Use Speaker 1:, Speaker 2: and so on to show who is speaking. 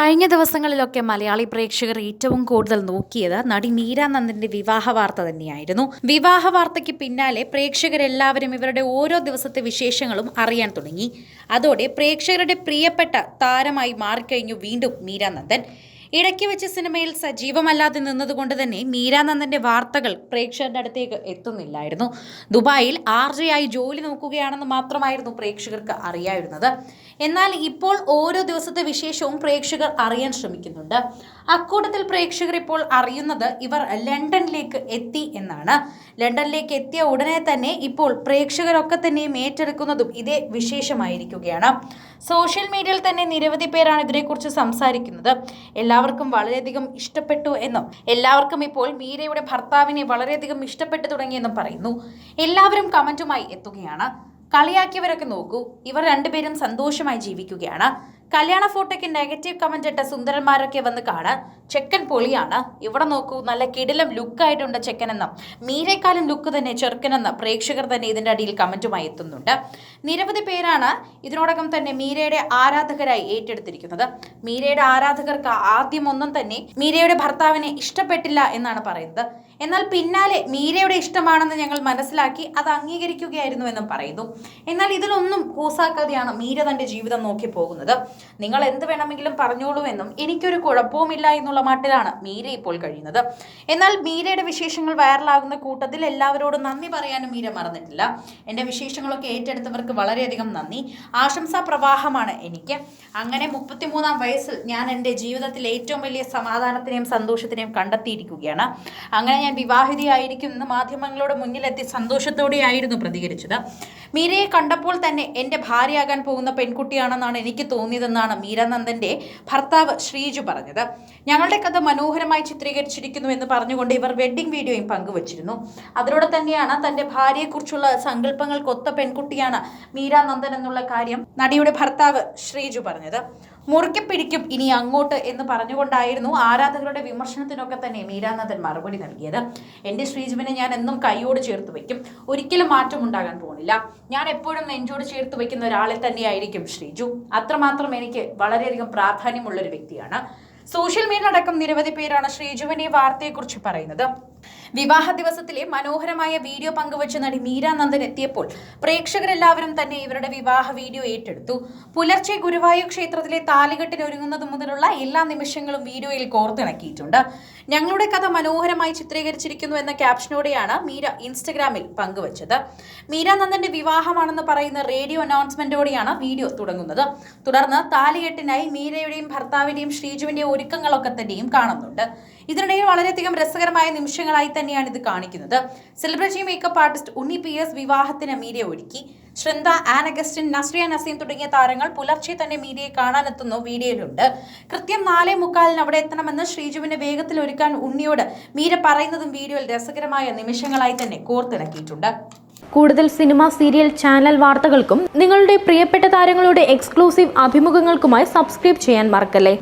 Speaker 1: കഴിഞ്ഞ ദിവസങ്ങളിലൊക്കെ മലയാളി പ്രേക്ഷകർ ഏറ്റവും കൂടുതൽ നോക്കിയത് നടി മീര നന്ദിന്റെ വിവാഹ വാർത്ത തന്നെയായിരുന്നു. വിവാഹ വാർത്തയ്ക്ക് പിന്നാലെ പ്രേക്ഷകരെല്ലാവരും ഇവരുടെ ഓരോ ദിവസത്തെ വിശേഷങ്ങളും അറിയാൻ തുടങ്ങി. അതോടെ പ്രേക്ഷകരുടെ പ്രിയപ്പെട്ട താരമായി മാറിക്കഴിഞ്ഞു വീണ്ടും മീര നന്ദൻ. ഇടയ്ക്ക് വെച്ച് സിനിമയിൽ സജീവമല്ലാതെ നിന്നതുകൊണ്ട് തന്നെ മീരാനന്ദന്റെ വാർത്തകൾ പ്രേക്ഷകരുടെ അടുത്തേക്ക് എത്തുന്നില്ലായിരുന്നു. ദുബായിൽ ആർ ആയി ജോലി നോക്കുകയാണെന്ന് മാത്രമായിരുന്നു പ്രേക്ഷകർക്ക് അറിയായിരുന്നത്. എന്നാൽ ഇപ്പോൾ ഓരോ ദിവസത്തെ വിശേഷവും പ്രേക്ഷകർ അറിയാൻ ശ്രമിക്കുന്നുണ്ട്. അക്കൂട്ടത്തിൽ പ്രേക്ഷകർ ഇപ്പോൾ അറിയുന്നത് ഇവർ ലണ്ടനിലേക്ക് എത്തി എന്നാണ്. ലണ്ടനിലേക്ക് എത്തിയ ഉടനെ തന്നെ ഇപ്പോൾ പ്രേക്ഷകരൊക്കെ തന്നെയും ഏറ്റെടുക്കുന്നതും ഇതേ വിശേഷമായിരിക്കുകയാണ്. സോഷ്യൽ മീഡിയയിൽ തന്നെ നിരവധി പേരാണ് ഇതിനെക്കുറിച്ച് സംസാരിക്കുന്നത്. എല്ലാവർക്കും വളരെയധികം ഇഷ്ടപ്പെട്ടു എന്നും എല്ലാവർക്കും ഇപ്പോൾ മീരയുടെ ഭർത്താവിനെ വളരെയധികം ഇഷ്ടപ്പെട്ടു തുടങ്ങിയെന്നും പറയുന്നു. എല്ലാവരും കമന്റുമായി എത്തുകയാണ്. കളിയാക്കിയവരൊക്കെ നോക്കൂ. ഇവർ രണ്ടുപേരും സന്തോഷമായി ജീവിക്കുകയാണ്. കല്യാണ ഫോട്ടോയ്ക്ക് നെഗറ്റീവ് കമന്റ് ഇട്ട സുന്ദരന്മാരൊക്കെ വന്ന് കാണാൻ ചെക്കൻ പൊളിയാണ്. ഇവിടെ നോക്കൂ നല്ല കിടിലം ലുക്കായിട്ടുണ്ട് ചെക്കനെന്ന്. മീരേക്കാലം ലുക്ക് തന്നെ ചെറുക്കനെന്ന് പ്രേക്ഷകർ തന്നെ ഇതിന്റെ അടിയിൽ കമന്റുമായി എത്തുന്നുണ്ട്. നിരവധി പേരാണ് ഇതിനോടകം തന്നെ മീരയുടെ ആരാധകരായി ഏറ്റെടുത്തിരിക്കുന്നത്. മീരയുടെ ആരാധകർക്ക് ആദ്യം ഒന്നും തന്നെ മീരയുടെ ഭർത്താവിനെ ഇഷ്ടപ്പെട്ടില്ല എന്നാണ് പറയുന്നത്. എന്നാൽ പിന്നാലെ മീരയുടെ ഇഷ്ടമാണെന്ന് ഞങ്ങൾ മനസ്സിലാക്കി അത് അംഗീകരിക്കുകയായിരുന്നു എന്നും പറയുന്നു. എന്നാൽ ഇതിലൊന്നും കൂസാക്കാതെയാണ് മീര തന്റെ ജീവിതം നോക്കി പോകുന്നത്. നിങ്ങൾ എന്ത് വേണമെങ്കിലും പറഞ്ഞോളൂ എന്നും എനിക്കൊരു കുഴപ്പവുമില്ല എന്നുള്ള മട്ടിലാണ് മീര ഇപ്പോൾ കഴിയുന്നത്. എന്നാൽ മീരയുടെ വിശേഷങ്ങൾ വൈറലാകുന്ന കൂട്ടത്തിൽ എല്ലാവരോടും നന്ദി പറയാനും മീര മറന്നിട്ടില്ല. എന്റെ വിശേഷങ്ങളൊക്കെ ഏറ്റെടുത്തവർക്ക് വളരെയധികം നന്ദി. ആശംസാ പ്രവാഹമാണ് എനിക്ക്. അങ്ങനെ മുപ്പത്തിമൂന്നാം വയസ്സിൽ ഞാൻ എന്റെ ജീവിതത്തിൽ ഏറ്റവും വലിയ സമാധാനത്തിനെയും സന്തോഷത്തിനെയും കണ്ടെത്തിയിരിക്കുകയാണ്. അങ്ങനെ ഞാൻ വിവാഹിതയായിരിക്കും എന്ന് മാധ്യമങ്ങളുടെ മുന്നിലെത്തി സന്തോഷത്തോടെയായിരുന്നു പ്രതികരിച്ചത്. മീരയെ കണ്ടപ്പോൾ തന്നെ എന്റെ ഭാര്യയാകാൻ പോകുന്ന പെൺകുട്ടിയാണെന്നാണ് എനിക്ക് തോന്നിയതെന്നാണ് മീരാനന്ദന്റെ ഭർത്താവ് ശ്രീജു പറഞ്ഞത്. ഞങ്ങളുടെ കഥ മനോഹരമായി ചിത്രീകരിച്ചിരിക്കുന്നു എന്ന് പറഞ്ഞുകൊണ്ട് ഇവർ വെഡ്ഡിംഗ് വീഡിയോയും പങ്കുവച്ചിരുന്നു. അതിലൂടെ തന്നെയാണ് തന്റെ ഭാര്യയെക്കുറിച്ചുള്ള സങ്കല്പങ്ങൾക്കൊത്ത പെൺകുട്ടിയാണ് മീരാനന്ദൻ എന്നുള്ള കാര്യം നടിയുടെ ഭർത്താവ് ശ്രീജു പറഞ്ഞത്. മുറുക്കി പിടിക്കും ഇനി അങ്ങോട്ട് എന്ന് പറഞ്ഞുകൊണ്ടായിരുന്നു ആരാധകരുടെ വിമർശനത്തിനൊക്കെ തന്നെ മീരാനാഥൻ മറുപടി നൽകിയത്. എന്റെ ശ്രീജുവിനെ ഞാൻ എന്നും കൈയോട് ചേർത്ത് വയ്ക്കും. ഒരിക്കലും മാറ്റം ഉണ്ടാകാൻ പോകുന്നില്ല. ഞാൻ എപ്പോഴും നെഞ്ചോട് ചേർത്ത് വയ്ക്കുന്ന ഒരാളെ തന്നെയായിരിക്കും ശ്രീജു. അത്രമാത്രം എനിക്ക് വളരെയധികം പ്രാധാന്യമുള്ള ഒരു വ്യക്തിയാണ്. സോഷ്യൽ മീഡിയ അടക്കം നിരവധി പേരാണ് ശ്രീജുവിനെ ഈ വാർത്തയെക്കുറിച്ച് പറയുന്നത്. വിവാഹ ദിവസത്തിലെ മനോഹരമായ വീഡിയോ പങ്കുവച്ച നടി മീരാ നന്ദൻ എത്തിയപ്പോൾ പ്രേക്ഷകരെല്ലാവരും തന്നെ ഇവരുടെ വിവാഹ വീഡിയോ ഏറ്റെടുത്തു. പുലർച്ചെ ഗുരുവായൂർ ക്ഷേത്രത്തിലെ താലികെട്ടിൽ ഒരുങ്ങുന്നത് മുതലുള്ള എല്ലാ നിമിഷങ്ങളും വീഡിയോയിൽ കോർത്തിണക്കിയിട്ടുണ്ട്. ഞങ്ങളുടെ കഥ മനോഹരമായി ചിത്രീകരിച്ചിരിക്കുന്നു എന്ന ക്യാപ്ഷനോടെയാണ് മീര ഇൻസ്റ്റഗ്രാമിൽ പങ്കുവച്ചത്. മീര നന്ദന്റെ വിവാഹമാണെന്ന് പറയുന്ന റേഡിയോ അനൗൺസ്മെന്റോടെയാണ് വീഡിയോ തുടങ്ങുന്നത്. തുടർന്ന് താലികെട്ടിനായി മീരയുടെയും ഭർത്താവിന്റെയും ശ്രീജുവിന്റെയും ഒരുക്കങ്ങളൊക്കെ തന്നെയും കാണുന്നുണ്ട്. ഇതിനിടയിൽ വളരെയധികം രസകരമായ നിമിഷങ്ങളായി തന്നെയാണ് ഇത് കാണിക്കുന്നത്. Celebrity makeup artist Unni P S വിവാഹത്തിന് മീഡിയ ഒരുക്കി. ശ്രദ്ധ ആൻ അഗസ്റ്റിൻ നസ്രിയ നസീം തുടങ്ങിയ താരങ്ങൾ പുലർച്ചെ തന്നെ മീഡിയയെ കാണാനെത്തുന്നു വീഡിയോയിലുണ്ട്. കൃത്യം നാലേ മുക്കാലിന് അവിടെ എത്തണമെന്ന് ശ്രീജുവിനെ വേഗത്തിൽ ഒരുക്കാൻ ഉണ്ണിയോട് മീര പറയുന്നതും വീഡിയോയിൽ രസകരമായ നിമിഷങ്ങളായി തന്നെ കോർത്തിണക്കിയിട്ടുണ്ട്
Speaker 2: കൂടുതൽ സിനിമ സീരിയൽ ചാനൽ വാർത്തകൾക്കും നിങ്ങളുടെ പ്രിയപ്പെട്ട താരങ്ങളുടെ എക്സ്ക്ലൂസീവ് അഭിമുഖങ്ങൾക്കുമായി സബ്സ്ക്രൈബ് ചെയ്യാൻ മറക്കല്ലേ?